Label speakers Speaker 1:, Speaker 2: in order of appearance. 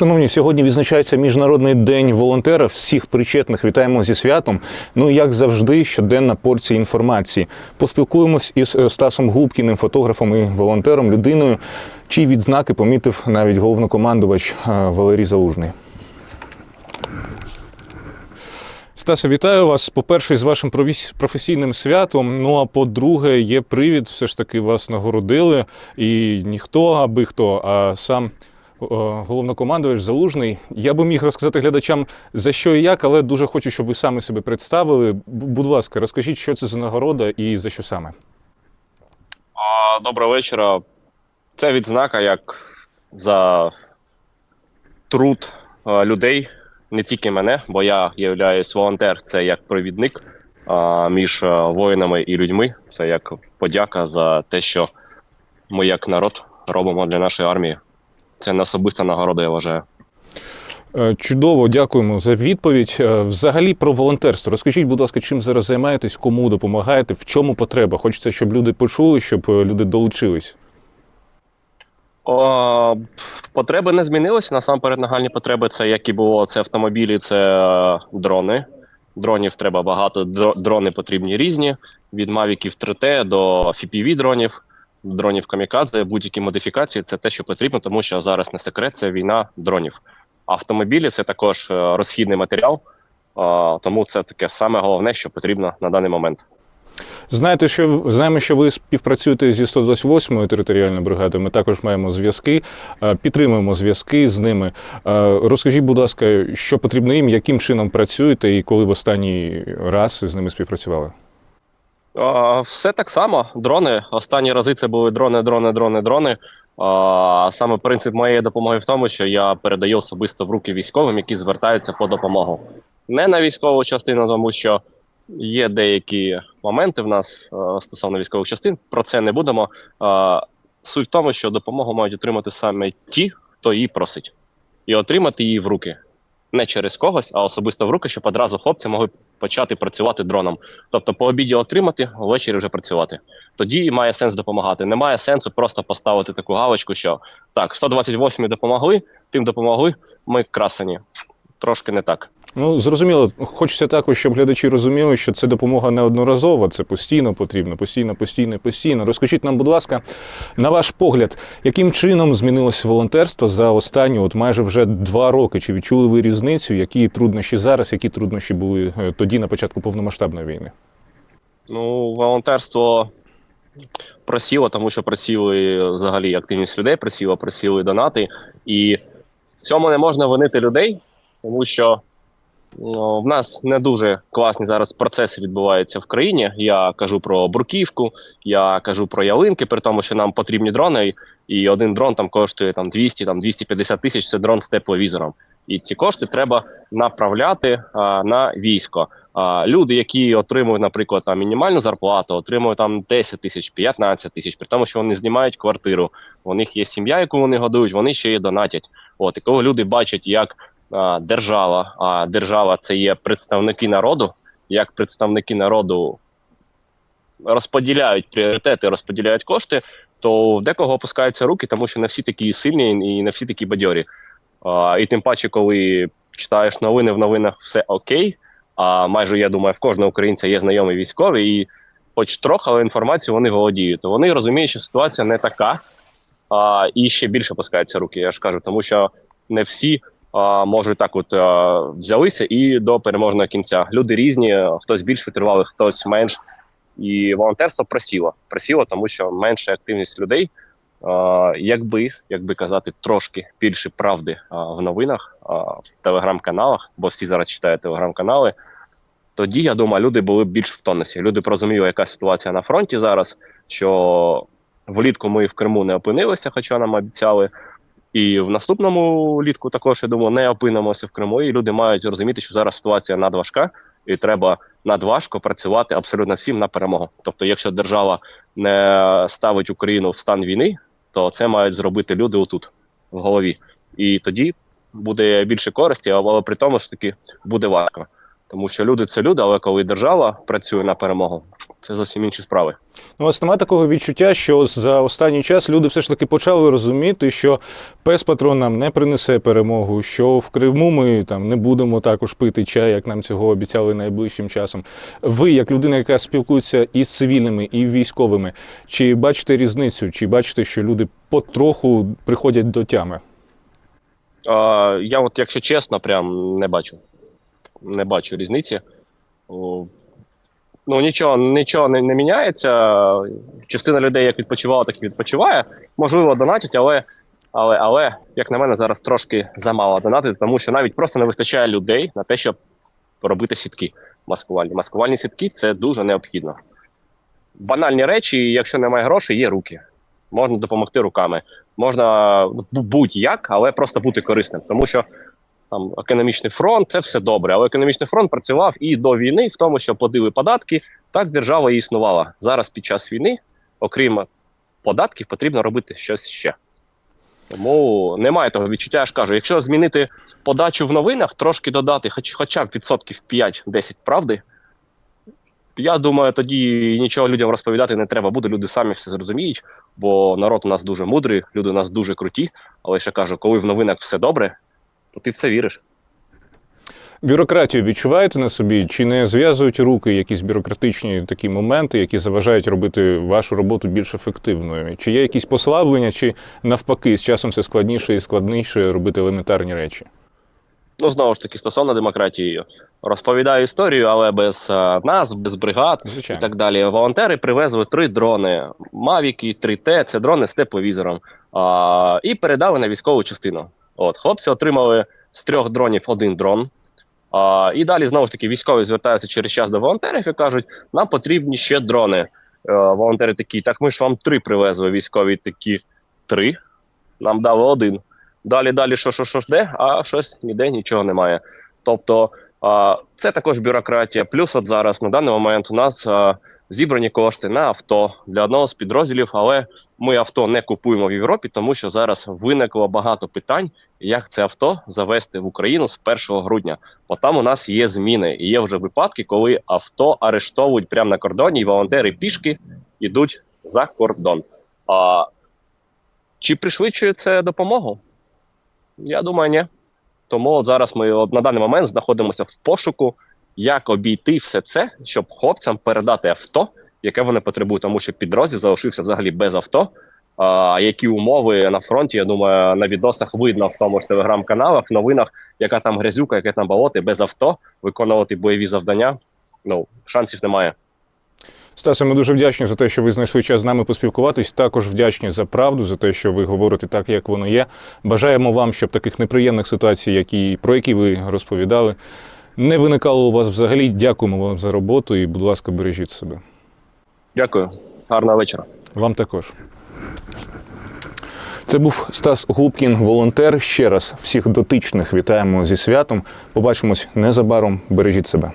Speaker 1: Шановні, сьогодні відзначається Міжнародний день волонтера. Всіх причетних вітаємо зі святом. Ну і як завжди, щоденна порція інформації. Поспілкуємось із е, Стасом Губкіним, фотографом і волонтером, людиною, чиї відзнаки помітив навіть головнокомандувач е, Валерій Залужний. Стасе, вітаю вас. По-перше, з вашим професійним святом. Ну а по-друге, є привід, все ж таки вас нагородили. І ніхто, аби хто, а сам головнокомандувач Залужний. Я би міг розказати глядачам за що і як, але дуже хочу, щоб ви самі себе представили. Будь ласка, розкажіть, що це за нагорода і за що саме.
Speaker 2: Доброго вечора. Це відзнака як за труд е, людей, не тільки мене, бо я являюсь волонтер, це як провідник між е, воїнами і людьми. Це як подяка за те, що ми як народ робимо для нашої армії. Це не особиста нагорода, я вважаю.
Speaker 1: Е, Чудово, дякуємо за відповідь. Е, Взагалі про волонтерство. Розкажіть, будь ласка, чим зараз займаєтесь, кому допомагаєте, в чому потреба? Хочеться, щоб люди почули, щоб е, люди долучились.
Speaker 2: О, потреби не змінилися. Насамперед, нагальні потреби це як і було. Це автомобілі, це дрони. Дронів треба багато. Дрони потрібні різні. Від мавіків 3T до FPV дронів, дронів камікадзе, будь-які модифікації це те, що потрібно, тому що зараз не секрет, це війна дронів. Автомобілі це також е, розхідний матеріал, е, тому це таке саме головне, що потрібно на даний момент.
Speaker 1: Знаєте, що знаємо, що ви співпрацюєте зі 128-ю територіальною бригадою. Ми також маємо зв'язки, е, підтримуємо зв'язки з ними. Розкажіть, будь ласка, що потрібно їм, яким чином працюєте і коли в останній раз з ними співпрацювали?
Speaker 2: Все так само. Дрони. Останні рази це були дрони, дрони, дрони, дрони. Саме принцип моєї допомоги в тому, що я передаю особисто в руки військовим, які звертаються по допомогу. Не на військову частину, тому що є деякі моменти в нас стосовно військових частин. Про це не будемо. Суть в тому, що допомогу мають отримати саме ті, хто її просить, і отримати її в руки. Не через когось, а особисто в руки, щоб одразу хлопці могли почати працювати дроном. Тобто по обіді отримати, ввечері вже працювати. Тоді має сенс допомагати. Немає сенсу просто поставити таку галочку, що так, 128 допомогли, тим допомогли, ми красені. Трошки не так.
Speaker 1: Ну, зрозуміло, хочеться також, щоб глядачі розуміли, що це допомога неодноразова, це постійно потрібно, постійно, постійно, постійно. Розкажіть нам, будь ласка, на ваш погляд, яким чином змінилося волонтерство за останні, от майже вже два роки? Чи відчули ви різницю? Які труднощі зараз, які труднощі були е, тоді на початку повномасштабної війни?
Speaker 2: Ну, волонтерство просіло, тому що просіли взагалі активність людей, просіло, просіли донати. І в цьому не можна винити людей, тому що ну, в нас не дуже класні зараз процеси відбуваються в країні. Я кажу про бруківку, я кажу про ялинки, при тому, що нам потрібні дрони, і один дрон там коштує там 200, там 250 тисяч. Це дрон з тепловізором. І ці кошти треба направляти а, на військо. А, люди, які отримують, наприклад, там мінімальну зарплату, отримують там 10 тисяч, 15 тисяч, при тому, що вони знімають квартиру. У них є сім'я, яку вони годують, вони ще й донатять. От і коли люди бачать, як держава, а держава це є представники народу, як представники народу розподіляють пріоритети, розподіляють кошти, то в декого опускаються руки, тому що не всі такі сильні і не всі такі бадьорі. А, і тим паче, коли читаєш новини, в новинах все окей. А майже я думаю, в кожного українця є знайомі військові, і хоч трохи, але інформацію вони володіють. То вони розуміють, що ситуація не така, а, і ще більше пускаються руки. Я ж кажу, тому що не всі можуть так, от взялися і до переможного кінця. Люди різні, хтось більш витривалий, хтось менш. І волонтерство просіло. Просіло, тому що менша активність людей. Якби, якби казати, трошки більше правди в новинах, в телеграм-каналах, бо всі зараз читають телеграм-канали. Тоді я думаю, люди були більш в тонусі. Люди розуміли, яка ситуація на фронті зараз. Що влітку ми в Криму не опинилися, хоча нам обіцяли. І в наступному літку також я думаю, не опинимося в Криму. І люди мають розуміти, що зараз ситуація надважка, і треба надважко працювати абсолютно всім на перемогу. Тобто, якщо держава не ставить Україну в стан війни, то це мають зробити люди отут, в голові. І тоді буде більше користі, але при тому ж таки буде важко. Тому що люди це люди, але коли держава працює на перемогу, це зовсім інші справи.
Speaker 1: Ну, вас немає такого відчуття, що за останній час люди все ж таки почали розуміти, що пес патрон нам не принесе перемогу, що в Криму ми там не будемо також пити чай, як нам цього обіцяли найближчим часом. Ви, як людина, яка спілкується і з цивільними, і військовими, чи бачите різницю, чи бачите, що люди потроху приходять до тями?
Speaker 2: А, я, от, якщо чесно, прям не бачу. Не бачу різниці. Ну, нічого, нічого не, не міняється. Частина людей як відпочивала, так і відпочиває. Можливо, донатять, але, але, але, як на мене, зараз трошки замало донатити, тому що навіть просто не вистачає людей на те, щоб робити сітки маскувальні. Маскувальні сітки це дуже необхідно. Банальні речі, якщо немає грошей, є руки. Можна допомогти руками. Можна будь-як, але просто бути корисним. Тому що там економічний фронт це все добре. Але економічний фронт працював і до війни, в тому, що платили податки. Так держава і існувала. Зараз під час війни, окрім податків, потрібно робити щось ще. Тому немає того відчуття, я ж кажу, якщо змінити подачу в новинах, трошки додати, хоч, хоча б відсотків 5-10 правди. Я думаю, тоді нічого людям розповідати не треба буде. Люди самі все зрозуміють, бо народ у нас дуже мудрий, люди у нас дуже круті. Але ще кажу, коли в новинах все добре, то ти в це віриш.
Speaker 1: Бюрократію відчуваєте на собі? Чи не зв'язують руки якісь бюрократичні такі моменти, які заважають робити вашу роботу більш ефективною? Чи є якісь послаблення, чи навпаки, з часом все складніше і складніше робити елементарні речі?
Speaker 2: Ну, знову ж таки, стосовно демократії, розповідаю історію, але без е, нас, без бригад і так далі. Волонтери привезли три дрони: Мавіки, 3Т, це дрони з тепловізором, а, і передали на військову частину. От, хлопці отримали з трьох дронів один дрон. А, і далі знову ж таки військові звертаються через час до волонтерів і кажуть, нам потрібні ще дрони. Е, волонтери такі, так ми ж вам три привезли. Військові такі три. Нам дали один. Далі, далі, що, що, що ж де, а щось ніде нічого немає. Тобто, це також бюрократія. Плюс, от зараз на даний момент у нас зібрані кошти на авто для одного з підрозділів, але ми авто не купуємо в Європі, тому що зараз виникло багато питань, як це авто завести в Україну з 1 грудня. Бо там у нас є зміни, і є вже випадки, коли авто арештовують прямо на кордоні, і волонтери пішки йдуть за кордон. А чи пришвидшує це допомогу? Я думаю, ні. Тому от зараз ми от на даний момент знаходимося в пошуку, як обійти все це, щоб хлопцям передати авто, яке вони потребують, тому що підрозділ залишився взагалі без авто. А які умови на фронті, я думаю, на відосах видно в тому ж телеграм-каналах, в новинах, яка там грязюка, яке там болоти, без авто, виконувати бойові завдання. Ну, шансів немає.
Speaker 1: Стасе, ми дуже вдячні за те, що ви знайшли час з нами поспілкуватись. Також вдячні за правду, за те, що ви говорите так, як воно є. Бажаємо вам, щоб таких неприємних ситуацій, які, про які ви розповідали, не виникало у вас взагалі. Дякуємо вам за роботу і, будь ласка, бережіть себе.
Speaker 2: Дякую, гарного вечора.
Speaker 1: Вам також. Це був Стас Губкін, волонтер. Ще раз всіх дотичних вітаємо зі святом. Побачимось незабаром. Бережіть себе.